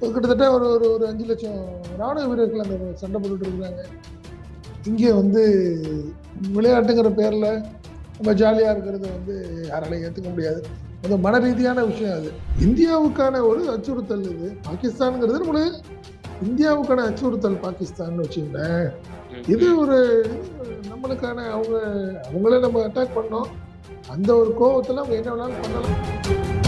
கிட்டத்தட்ட ஒரு ஒரு ஒரு அஞ்சு லட்சம் ராணுவ வீரர்கள் அந்த சண்டை போட்டுட்டு இருக்கிறாங்க இங்கே வந்து விளையாட்டுங்கிற பேரில் நம்ம ஜாலியாக இருக்கிறது வந்து யாராலையும் ஏற்றுக்க முடியாது. அது மன ரீதியான விஷயம் அது. இந்தியாவுக்கான ஒரு அச்சுறுத்தல் இது. பாகிஸ்தானுங்கிறது நம்மளுக்கு இந்தியாவுக்கான அச்சுறுத்தல் பாகிஸ்தான் வச்சுக்கிட்டேன் இது ஒரு நம்மளுக்கான அவங்க அவங்களே நம்ம அட்டாக் பண்ணோம். அந்த ஒரு கோபத்தில் அவங்க என்ன வேணாலும் பண்ணலாம்.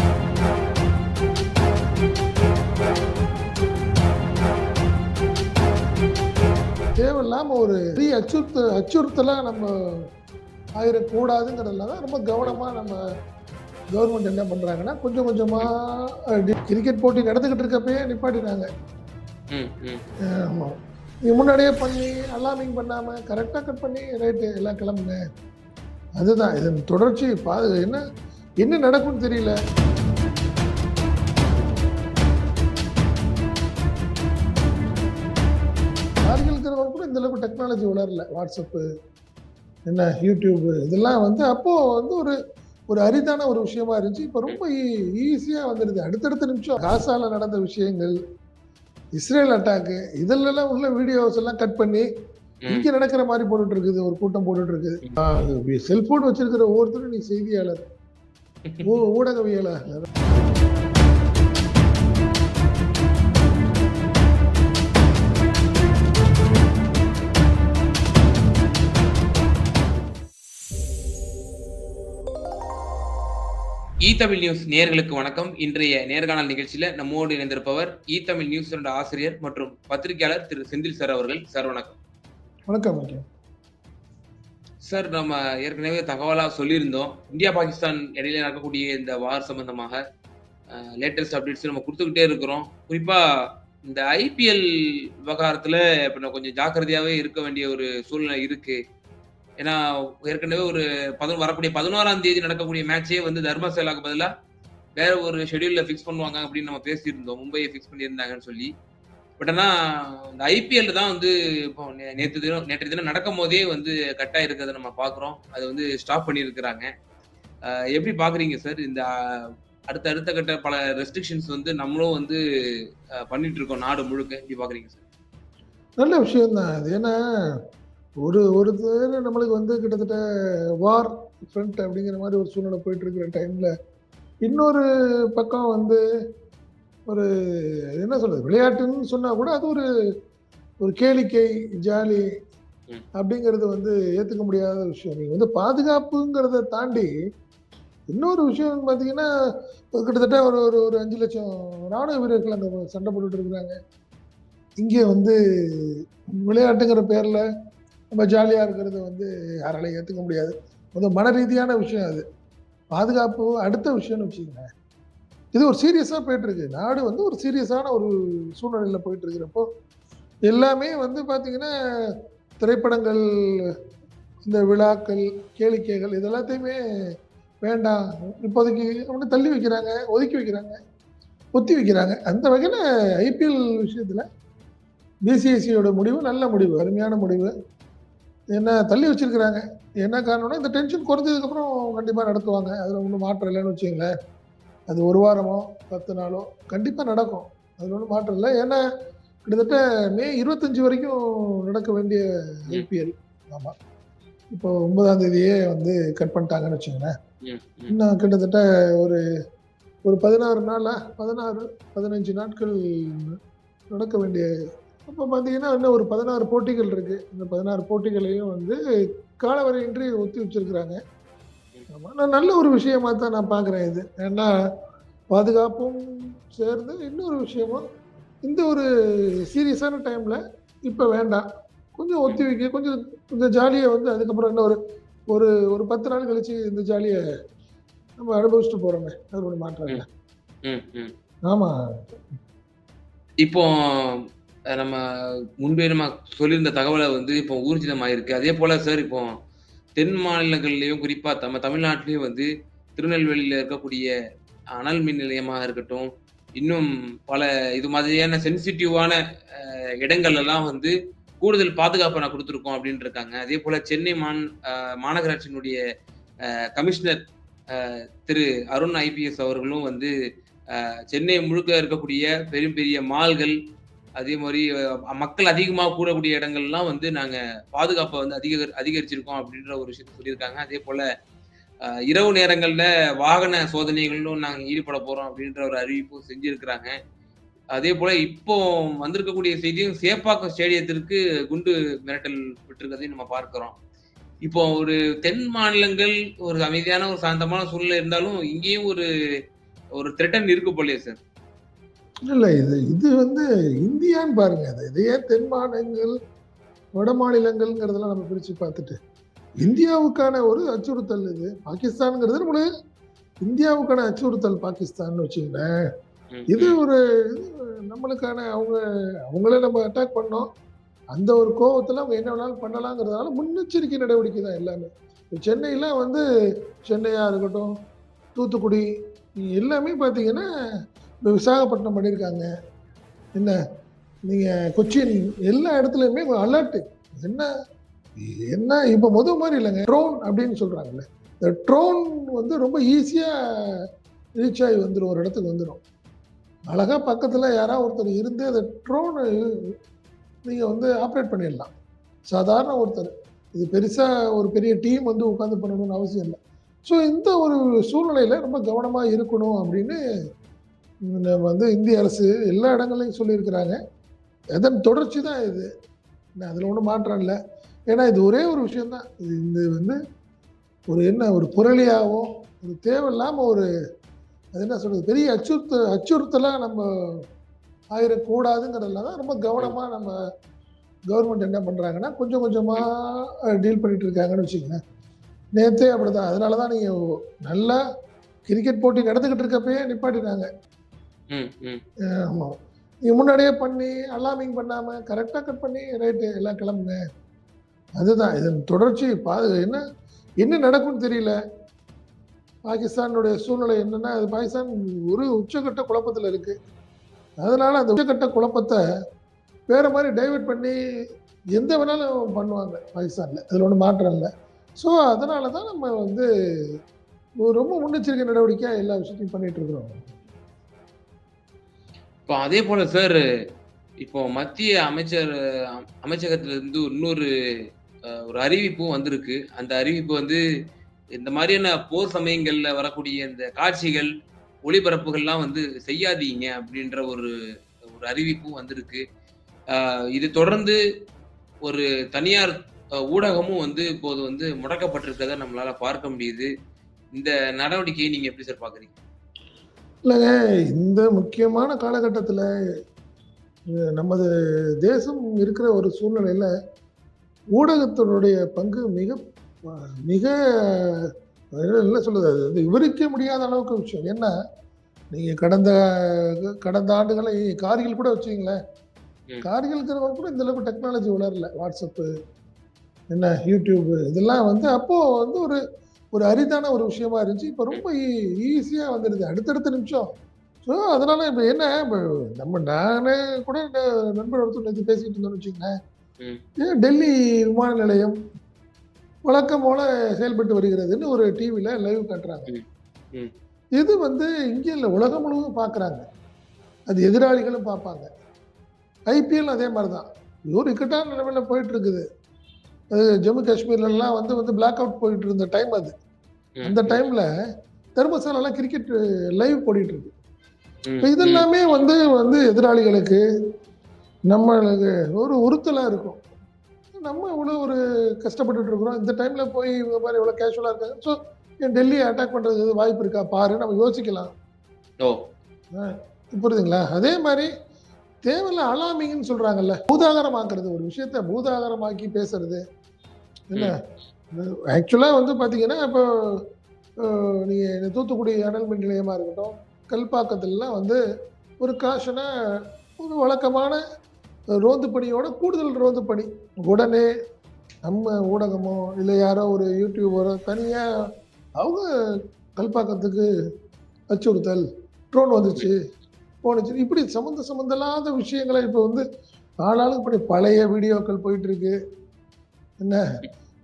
தேவையில்லாம ஒரு பெரிய அச்சுறுத்த அச்சுறுத்தலாக நம்ம ஆயிடக்கூடாதுங்கிறதுல தான் ரொம்ப கவனமாக நம்ம கவர்மெண்ட் என்ன பண்ணுறாங்கன்னா கொஞ்சம் கொஞ்சமாக கிரிக்கெட் போட்டி நடந்துக்கிட்டு இருக்கப்பயே நிப்பாட்டினாங்க. ஆமாம் நீ முன்னாடியே பண்ணி அலாமிங் பண்ணாமல் கரெக்டாக கட் பண்ணி ரைட்டு எல்லாம் கிளம்புங்க. அதுதான் இதன் தொடர்ச்சி பாது என்ன என்ன நடக்கும்னு தெரியல. டெக்னாலஜி வளரல வாட்ஸ்அப்பு என்ன யூடியூப்பு இதெல்லாம் வந்து அப்போது வந்து ஒரு ஒரு அரிதான ஒரு விஷயமா இருந்துச்சு. இப்போ ரொம்ப ஈஸியாக வந்துடுது. அடுத்தடுத்த நிமிஷம் காசால நடந்த விஷயங்கள் இஸ்ரேல் அட்டாக்கு இதெல்லாம் உள்ள வீடியோஸ் எல்லாம் கட் பண்ணி. இங்க நடக்கிற மாதிரி போட்டுட்டு இருக்குது ஒரு கூட்டம் போட்டுட்டு இருக்குது செல்போன் வச்சிருக்கிற ஒவ்வொருத்தரும் நீ செய்தியாளர். ஊடகவியலாளர். இ தமிழ் நியூஸ் நேயர்களுக்கு வணக்கம். இன்றைய நேர்காணல் நிகழ்ச்சியில நம்மோடு இணைந்திருப்பவர் இ தமிழ் நியூஸ் ஆசிரியர் மற்றும் பத்திரிகையாளர் திரு செந்தில் சார் அவர்கள். சார் வணக்கம். வணக்கம் சார் நம்ம ஏற்கனவே தகவலா சொல்லியிருந்தோம். இந்தியா பாகிஸ்தான் இடையில நடக்கக்கூடிய இந்த வார் சம்பந்தமாக லேட்டஸ்ட் அப்டேட்ஸ் நம்ம கொடுத்துக்கிட்டே இருக்கிறோம். குறிப்பா இந்த ஐபிஎல் விவகாரத்துல இப்ப கொஞ்சம் ஜாக்கிரதையாவே இருக்க வேண்டிய ஒரு சூழ்நிலை இருக்கு. ஏன்னா ஏற்கனவே ஒரு பதினொரு வரக்கூடிய பதினோராம் தேதி நடக்கக்கூடிய மேட்சே வந்து தர்மசேலாக்கு பதிலாக வேற ஒரு ஷெடியூல்ல ஃபிக்ஸ் பண்ணுவாங்க அப்படின்னு நம்ம பேசியிருந்தோம். மும்பையை ஃபிக்ஸ் பண்ணியிருந்தாங்கன்னு சொல்லி. பட் ஆனால் இந்த ஐபிஎல் தான் வந்து இப்போ நேற்று தினம் நேற்று தினம் நடக்கும் போதே வந்து கட்டாக இருக்கிறத நம்ம பார்க்குறோம். அது வந்து ஸ்டாப் பண்ணியிருக்கிறாங்க. எப்படி பார்க்குறீங்க சார் இந்த அடுத்த அடுத்த கட்ட பல ரெஸ்ட்ரிக்ஷன்ஸ் வந்து நம்மளும் வந்து பண்ணிட்டு இருக்கோம் நாடு முழுக்க. எப்படி பார்க்குறீங்க சார் நல்ல விஷயம்தான் அது. ஏன்னா ஒரு ஒரு நம்மளுக்கு வந்து கிட்டத்தட்ட வார் ஃப்ரண்ட் அப்படிங்கிற மாதிரி ஒரு சூழ்நிலை போயிட்டு இருக்கிற டைம்ல இன்னொரு பக்கம் வந்து ஒரு என்ன சொல்றது விளையாட்டுன்னு சொன்னா கூட அது ஒரு ஒரு கேளிக்கை ஜாலி. அப்படிங்கிறது வந்து ஏத்துக்க முடியாத விஷயம் நீங்க வந்து பாதுகாப்புங்கிறத தாண்டி இன்னொரு விஷயம் பார்த்தீங்கன்னா கிட்டத்தட்ட ஒரு ஒரு ஒரு அஞ்சு லட்சம் ராணுவ வீரர்கள் அந்த சண்டை போட்டுட்டு இருக்கிறாங்க இங்கே வந்து விளையாட்டுங்கிற பேரில் நம்ம ஜாலியாக இருக்கிறது வந்து யாராலையும் ஏற்றுக்க முடியாது. அது மன ரீதியான விஷயம் அது. பாதுகாப்பு அடுத்த விஷயம்னு வச்சுக்கோங்க இது ஒரு சீரியஸாக போயிட்டுருக்கு. நாடு வந்து ஒரு சீரியஸான ஒரு சூழ்நிலையில் போயிட்டுருக்கிறப்போ எல்லாமே வந்து பார்த்தீங்கன்னா திரைப்படங்கள் இந்த விழாக்கள் கேளிக்கைகள் இது எல்லாத்தையுமே வேண்டாம். இப்போதைக்கு அப்படின்னு தள்ளி வைக்கிறாங்க ஒதுக்கி வைக்கிறாங்க ஒத்தி வைக்கிறாங்க. அந்த வகையில் ஐபிஎல் விஷயத்தில் பிசிஎஸ்சியோட முடிவு நல்ல முடிவு அருமையான முடிவு. என்ன தள்ளி வச்சிருக்கிறாங்க. என்ன காரணம்னா இந்த டென்ஷன் குறைஞ்சதுக்கப்புறம் கண்டிப்பாக நடத்துவாங்க. அதில் ஒன்றும் மாற்றம் இல்லைன்னு வச்சுங்களேன் அது ஒரு வாரமோ பத்து நாளோ கண்டிப்பாக நடக்கும். அதில் ஒன்றும் மாற்றம் இல்லை. ஏன்னா கிட்டத்தட்ட மே இருபத்தஞ்சு வரைக்கும் நடக்க வேண்டிய ஐபிஎல் ஆமாம் இப்போ ஒன்பதாம் தேதியே வந்து கட் பண்ணிட்டாங்கன்னு வச்சுங்களேன். இன்னும் கிட்டத்தட்ட ஒரு ஒரு பதினாறு நாளா பதினாறு பதினஞ்சு நாட்கள் நடக்க வேண்டிய அப்போ பார்த்தீங்கன்னா இன்னும் ஒரு பதினாறு போட்டிகள் இருக்கு. இந்த பதினாறு போட்டிகளையும் வந்து காலவரையின்றி ஒத்தி வச்சிருக்கிறாங்க. ஆமா, நான் நல்ல ஒரு விஷயமா தான் நான் பார்க்குறேன் இது. ஏன்னா பாதுகாப்பும் சேர்ந்து இன்னொரு விஷயமும் இந்த ஒரு சீரியஸான டைம்ல இப்போ வேண்டாம். கொஞ்சம் ஒத்தி வைக்க கொஞ்சம் இந்த ஜாலியை வந்து அதுக்கப்புறம் இன்னும் ஒரு ஒரு ஒரு பத்து நாள் கழிச்சு இந்த ஜாலியை நம்ம அனுபவிச்சுட்டு போறோமே. அது ஒன்று மாற்றம் இல்லை. ம், ம். ஆமா. இப்போ நம்ம முன்பே நம்ம சொல்லியிருந்த தகவலை வந்து இப்போ ஊர்ஜிதமாயிருக்கு. அதே போல சார் இப்போ தென் மாநிலங்கள்லையும் குறிப்பா நம்ம தமிழ்நாட்டிலையும் வந்து திருநெல்வேலியில இருக்கக்கூடிய அனல் மின் நிலையமாக இருக்கட்டும் இன்னும் பல இது மாதிரியான சென்சிட்டிவான இடங்கள் எல்லாம் வந்து கூடுதல் பாதுகாப்பை நான் கொடுத்துருக்கோம் அப்படின்னு இருக்காங்க அதே போல சென்னை மான் மாநகராட்சியினுடைய கமிஷனர் திரு அருண் ஐபிஎஸ் அவர்களும் வந்து சென்னை முழுக்க இருக்கக்கூடிய பெரிய பெரிய மால்கள் அதே மாதிரி மக்கள் அதிகமாக கூடக்கூடிய இடங்கள்லாம் வந்து நாங்கள் பாதுகாப்பை வந்து அதிக அதிகரிச்சிருக்கோம் அப்படின்ற ஒரு விஷயத்த சொல்லியிருக்காங்க. அதே போல் இரவு நேரங்களில் வாகன சோதனைகளிலும் நாங்கள் ஈடுபட போகிறோம் அப்படின்ற ஒரு அறிவிப்பும் செஞ்சுருக்கிறாங்க. அதே போல் இப்போ வந்திருக்கக்கூடிய செய்தியும் சேப்பாக்கம் ஸ்டேடியத்திற்கு குண்டு மிரட்டல் விட்டிருக்கதையும் நம்ம பார்க்குறோம். இப்போ ஒரு தென் மாநிலங்கள் ஒரு அமைதியான ஒரு சாந்தமான சூழ்நிலை இருந்தாலும் இங்கேயும் ஒரு ஒரு த்ரெட்டன் இருக்கு போலயே சார் இல்ல இது இது வந்து இந்தியான்னு பாருங்க. அது இது ஏன் தென் மாநிலங்கள் வட மாநிலங்கள்ங்கிறதெல்லாம் நம்ம பிரிச்சு பார்த்துட்டு. இந்தியாவுக்கான ஒரு அச்சுறுத்தல் இது. பாகிஸ்தான்ங்கிறது நம்மளுக்கு இந்தியாவுக்கான அச்சுறுத்தல் பாகிஸ்தான் வச்சுங்களேன் இது ஒரு இது நம்மளுக்கான அவங்க அவங்களே நம்ம அட்டாக் பண்ணோம். அந்த ஒரு கோவத்துல அவங்க என்ன வேணாலும் பண்ணலாங்கிறதுனால முன்னெச்சரிக்கை நடவடிக்கை தான் எல்லாமே. இப்ப சென்னையில வந்து சென்னையா இருக்கட்டும் தூத்துக்குடி எல்லாமே பார்த்தீங்கன்னா இப்போ விசாகப்பட்டினம் பண்ணியிருக்காங்க என்ன? நீங்கள் கொச்சின் எல்லா இடத்துலையுமே அலர்ட்டு என்ன? என்ன? இப்போ முதல் மாதிரி இல்லைங்க. ட்ரோன் அப்படின்னு சொல்கிறாங்கல்ல இந்த ட்ரோன் வந்து ரொம்ப ஈஸியாக ரீச் ஆகி வந்துடும் ஒரு இடத்துக்கு வந்துடும் அழகாக பக்கத்தில் யாராவது ஒருத்தர் இருந்து அந்த ட்ரோனு நீங்கள் வந்து ஆப்ரேட் பண்ணிடலாம். சாதாரண ஒருத்தர். இது பெருசாக ஒரு பெரிய டீம் வந்து உட்காந்து பண்ணணும்னு அவசியம் இல்லை. ஸோ இந்த ஒரு சூழ்நிலையில் ரொம்ப கவனமாக இருக்கணும் அப்படின்னு வந்து இந்திய அரசு எல்லா இடங்கள்லையும் சொல்லியிருக்கிறாங்க. அதன் தொடர்ச்சி தான் இது. அதில் ஒன்றும் மாற்றம் இல்லை. ஏன்னா இது ஒரே ஒரு விஷயந்தான் இது இது வந்து ஒரு என்ன ஒரு புரளியாகவும் ஒரு தேவையில்லாமல் ஒரு அது என்ன சொல்கிறது பெரிய அச்சுறுத்த அச்சுறுத்தலாக நம்ம ஆயிடக்கூடாதுங்கிறதுல தான் ரொம்ப கவனமாக நம்ம கவர்மெண்ட் என்ன பண்ணுறாங்கன்னா கொஞ்சம் கொஞ்சமாக டீல் பண்ணிட்டு இருக்காங்கன்னு வச்சுக்கோங்க நேற்றே அப்படிதான். அதனால தான் நீங்கள் நல்லா கிரிக்கெட் போட்டி நடந்துக்கிட்டு இருக்கப்பயே நிப்பாட்டினாங்க ஆமாம் நீங்கள் முன்னாடியே பண்ணி அலாமிங் பண்ணாமல் கரெக்டாக கட் பண்ணி ரைட்டு எல்லாம் கிளம்புங்க. அதுதான் இதன் தொடர்ச்சி பாது என்ன என்ன நடக்கும்னு தெரியல. பாகிஸ்தானுடைய சூழ்நிலை என்னென்னா அது பாகிஸ்தான் ஒரு உச்சக்கட்ட குழப்பத்தில் இருக்குது அதனால் அந்த உச்சக்கட்ட குழப்பத்தை வேறு மாதிரி டைவெர்ட் பண்ணி எந்த வேணாலும் பண்ணுவாங்க பாகிஸ்தானில். அதில் ஒன்றும் மாற்றம் இல்லை. ஸோ அதனால தான் நம்ம வந்து ரொம்ப முன்னெச்சரிக்கை நடவடிக்கையாக எல்லா விஷயத்தையும் பண்ணிகிட்ருக்குறோம் இருக்கிறோம். இப்போ அதே போல சார் இப்போ மத்திய அமைச்சர் அ- அமைச்சகத்துல இருந்து இன்னொரு ஒரு அறிவிப்பும் வந்திருக்கு. அந்த அறிவிப்பு வந்து இந்த மாதிரியான போர் சமயங்கள்ல வரக்கூடிய இந்த காட்சிகள் ஒளிபரப்புகள்லாம் வந்து செய்யாதீங்க அப்படின்ற ஒரு ஒரு அறிவிப்பும் வந்திருக்கு. இது தொடர்ந்து ஒரு தனியார் ஊடகமும் வந்து இப்போது வந்து முடக்கப்பட்டிருக்கிறத நம்மளால பார்க்க முடியுது. இந்த நடவடிக்கையை நீங்க எப்படி சார் பாக்குறீங்க? இல்லைங்க இந்த முக்கியமான காலகட்டத்தில் நமது தேசம் இருக்கிற ஒரு சூழ்நிலையில் ஊடகத்தினுடைய பங்கு மிக மிக என்ன சொல்றது அது வந்து விவரிக்க முடியாத அளவுக்கு விஷயம். ஏன்னா நீங்கள் கடந்த கடந்த ஆண்டுகளை கார்கில் கூட வச்சுங்களேன். கார்கில்ங்கிறவங்க கூட இந்த அளவுக்கு டெக்னாலஜி வளரல. வாட்ஸ்அப்பு என்ன யூடியூப் இதெல்லாம் வந்து அப்போ வந்து ஒரு ஒரு அரிதான ஒரு விஷயமா இருந்துச்சு. இப்போ ரொம்ப ஈஸியாக வந்துடுது. அடுத்தடுத்த நிமிஷம். ஸோ அதனால இப்போ என்ன? இப்போ நம்ம நானே கூட நண்பர் ஒருத்தர் நேற்று பேசிக்கிட்டு இருந்தோம்னு வச்சுக்கோங்களேன். டெல்லி விமான நிலையம் வழக்கம் போல செயல்பட்டு வருகிறதுன்னு ஒரு டிவியில் லைவ் காட்டுறாங்க. இது வந்து இங்கே இல்லை உலகம் முழுவதும் பார்க்குறாங்க அது எதிராளிகளும் பார்ப்பாங்க ஐபிஎல் அதே மாதிரி தான் ஒரு இக்கட்டான நிலைமையில் போயிட்டு இருக்குது. அது ஜம்மு காஷ்மீர்லலாம் வந்து வந்து பிளாக் அவுட் போயிட்டு இருந்த டைம் அது. அந்த டைம்ல தர்மசாலாலாம் கிரிக்கெட் லைவ் போடிட்டு இருக்கு இப்போ இதெல்லாமே வந்து வந்து எதிராளிகளுக்கு நம்மளுக்கு ஒரு உறுத்தலா இருக்கும். நம்ம இவ்வளோ ஒரு கஷ்டப்பட்டுட்டு இருக்கிறோம். இந்த டைம்ல போய் இவங்க மாதிரி இவ்வளோ கேஷுவலாக இருக்காங்க. ஸோ டெல்லியை அட்டாக் பண்றதுக்கு வாய்ப்பு இருக்கா? பாரு நம்ம யோசிக்கலாம். ஓ. புரியுதுங்களா? அதே மாதிரி தேவையில்ல அலாமிங்னு சொல்றாங்கல்ல பூதாகரமாக்குறது ஒரு விஷயத்த பூதாகரமாக்கி பேசுறது. என்ன? ஆக்சுவலாக வந்து பார்த்தீங்கன்னா இப்போ நீங்கள் இந்த தூத்துக்குடி அனல் மின் நிலையமாக இருக்கட்டும் கல்பாக்கத்துலலாம் வந்து ஒரு காஷனாக ஒரு வழக்கமான ரோந்து பணியோட கூடுதல் ரோந்து பணி. உடனே நம்ம ஊடகமோ இல்லை யாரோ ஒரு யூடியூபரோ தனியாக அவங்க கல்பாக்கத்துக்கு அச்சுறுத்தல் ட்ரோன் வந்துச்சு போனுச்சு இப்படி சம்மந்த சம்மந்தமில்லாத விஷயங்களை இப்போ வந்து ஆளாளுக்கு இப்படி பழைய வீடியோக்கள் போயிட்டுருக்கு என்ன?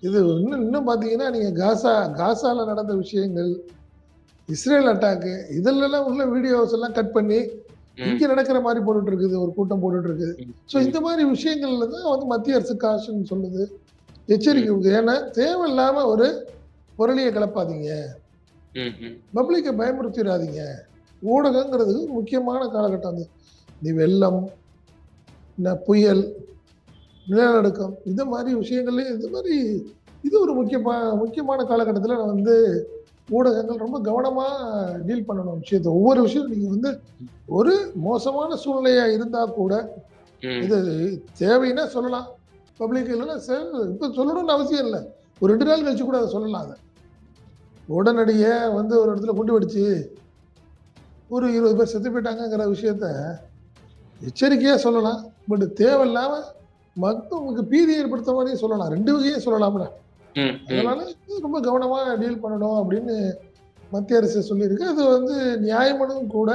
இது இன்னும் இன்னும் பார்த்தீங்கன்னா நீங்கள் காசா காசால நடந்த விஷயங்கள் இஸ்ரேல் அட்டாக்கு இதெல்லாம் உள்ள வீடியோஸ் எல்லாம் கட் பண்ணி இங்க நடக்கிற மாதிரி போட்டுட்டு இருக்குது ஒரு கூட்டம் போட்டுட்டு இருக்குது ஸோ இந்த மாதிரி விஷயங்கள்ல தான் வந்து மத்திய அரசு காஷன் சொல்லுது. எச்சரிக்கை ஏன்னா தேவையில்லாம ஒரு புரளியை கிளப்பாதீங்க. பப்ளிக்கை பயமுறுத்திடாதீங்க. ஊடகங்கிறது முக்கியமான காலகட்டம் அது. இந்த வெள்ளம் இந்த புயல் நிலநடுக்கம். இந்த மாதிரி விஷயங்கள்லையும் இந்த மாதிரி இது ஒரு முக்கியமா முக்கியமான காலகட்டத்தில் நான் வந்து ஊடகங்கள் ரொம்ப கவனமாக டீல் பண்ணணும் விஷயத்தை. ஒவ்வொரு விஷயம் நீங்கள் வந்து ஒரு மோசமான சூழ்நிலையாக இருந்தால் கூட. இது தேவைன்னா சொல்லலாம். பப்ளிக் இல்லைன்னா இப்போ சொல்லணும்னு அவசியம் இல்லை. ஒரு ரெண்டு நாள் கழிச்சு கூட அதை சொல்லலாம் அதை. உடனடியே வந்து ஒரு இடத்துல குண்டு வெடிச்சு ஒரு இருபது பேர் செத்து போயிட்டாங்கங்கிற விஷயத்த எச்சரிக்கையாக சொல்லலாம். பட் தேவையில்லாம மற்றவங்களுக்கு பீதி ஏற்படுத்த மாதிரியும் சொல்லலாம். ரெண்டு வகையும் சொல்லலாம்ல. அதனால ரொம்ப கவனமா டீல் பண்ணணும் அப்படின்னு மத்திய அரசு சொல்லியிருக்கு. அது வந்து நியாயமானதும் கூட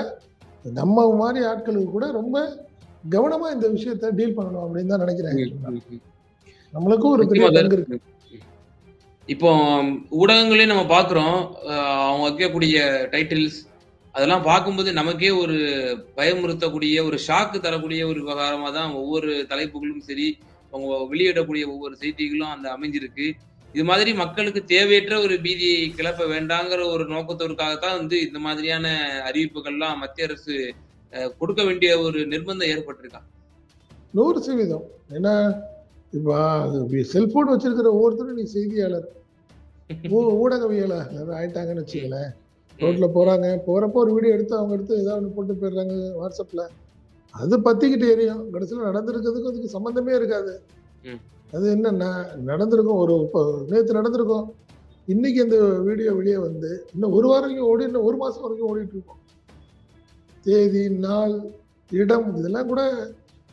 நம்ம மாதிரி ஆட்களுக்கு கூட ரொம்ப கவனமா இந்த விஷயத்த டீல் பண்ணணும் அப்படின்னு தான் நினைக்கிறேன். நம்மளுக்கும் ஒரு பெரிய பங்கு இருக்கு. இப்போ ஊடகங்களையும் நம்ம பார்க்குறோம். அவங்க வைக்கக்கூடிய டைட்டில்ஸ் அதெல்லாம் பார்க்கும்போது நமக்கே ஒரு பயமுறுத்தக்கூடிய ஒரு ஷாக்கு தரக்கூடிய ஒரு விவகாரமாக தான் ஒவ்வொரு தலைப்புகளும் சரி அவங்க வெளியிடக்கூடிய ஒவ்வொரு செய்திகளும் அந்த அமைஞ்சிருக்கு. இது மாதிரி மக்களுக்கு தேவையற்ற ஒரு பீதியை கிளப்ப வேண்டாங்கிற ஒரு நோக்கத்திற்காகத்தான் வந்து இந்த மாதிரியான அறிவிப்புகள்லாம் மத்திய அரசு கொடுக்க வேண்டிய ஒரு நிர்பந்தம் ஏற்பட்டிருக்கான் நூறு சதவீதம். ஏன்னா இப்போ செல்போன் வச்சிருக்கிற ஒவ்வொருத்தரும் நீ செய்தியாளர். ஊடகவியலாளர் ஆயிட்டாங்கன்னு வச்சுக்கலேன் ரோட்ல போறாங்க. போறப்போ ஒரு வீடியோ எடுத்து அவங்க எடுத்து ஏதாவது ஒன்று போட்டு போயிடுறாங்க வாட்ஸ்அப்ல அது பத்திக்கிட்டு எரியும். கடைசியில் நடந்திருக்கிறதுக்கு அதுக்கு சம்மந்தமே இருக்காது. அது என்னன்னா நடந்திருக்கும் ஒரு இப்போ நேற்று நடந்திருக்கும். இன்னைக்கு இந்த வீடியோ வெளியே வந்து இன்னும் ஒரு வாரம் வரைக்கும் ஓடி இன்னும் ஒரு மாசம் வரைக்கும் ஓடிட்டு இருக்கோம். தேதி நாள் இடம் இதெல்லாம் கூட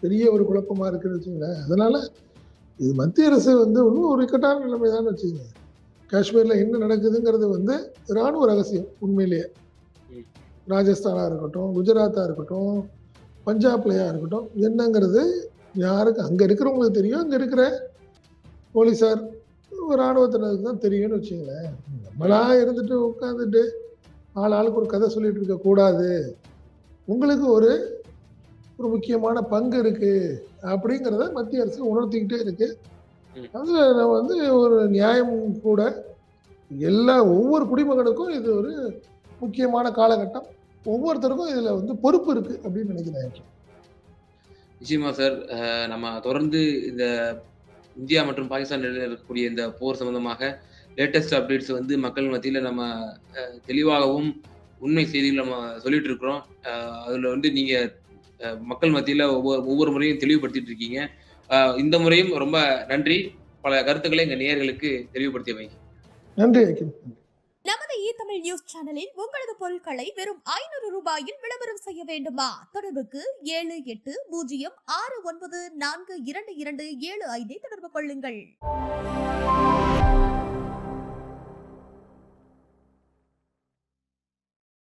பெரிய ஒரு குழப்பமா இருக்குன்னு வச்சுங்களேன் அதனால இது மத்திய அரசு வந்து இன்னும் ஒரு இக்கட்டான நிலைமை தான் வச்சுக்கோங்க. காஷ்மீர்ல என்ன நடக்குதுங்கிறது வந்து ராணுவ ரகசியம் உண்மையிலேயே ம். ராஜஸ்தானா இருக்கட்டும் குஜராத்தா இருக்கட்டும் பஞ்சாப்லயா இருக்கட்டும் என்னங்கிறது யாருக்கு அங்க இருக்கிறவங்களுக்கு தெரியும் அங்க இருக்கிற போலீசார் ராணுவத்தினருக்கு தான் தெரியும்னு வச்சுங்களேன் நம்மளா இருந்துட்டு உட்காந்துட்டு ஆள் ஆளுக்கு ஒரு கதை சொல்லிட்டு இருக்க கூடாது உங்களுக்கு ஒரு ஒரு முக்கியமான பங்கு இருக்கு அப்படிங்கிறத மத்திய அரசு உணர்த்திக்கிட்டே இருக்கு ம். அதுல நம்ம வந்து ஒரு நியாயம் கூட எல்லா ஒவ்வொரு குடிமகனுக்கும் இது ஒரு முக்கியமான காலகட்டம். ஒவ்வொருத்தருக்கும் இதுல வந்து பொறுப்பு இருக்கு அப்படின்னு நினைக்கிறேன். நிச்சயமா சார். நம்ம தொடர்ந்து இந்த இந்தியா மற்றும் பாகிஸ்தான் இடையில இருக்கக்கூடிய இந்த போர் சம்பந்தமாக லேட்டஸ்ட் அப்டேட்ஸ் வந்து மக்கள் மத்தியில நம்ம தெளிவாகவும் உண்மை செய்திகள் நம்ம சொல்லிட்டு இருக்கிறோம். அதுல வந்து நீங்க அஹ், மக்கள் மத்தியில ஒவ்வொரு ஒவ்வொரு முறையும் தெளிவுபடுத்திட்டு இருக்கீங்க. அஹ், இந்த முறையும் ரொம்ப நன்றி. பல கருத்துக்களை எங்க நேயர்களுக்கு தெளிவுபடுத்தியவை நன்றி அகில் நமது இ தமிழ் நியூஸ் சேனலில் உங்களது பொருட்களை வெறும் ஐநூறு ரூபாயில் விளம்பரம் செய்ய வேண்டுமா? தொடர்புக்கு ஏழு எட்டு பூஜ்ஜியம் ஆறு ஒன்பது நான்கு இரண்டு இரண்டு ஏழு ஐந்தை தொடர்பு கொள்ளுங்கள்.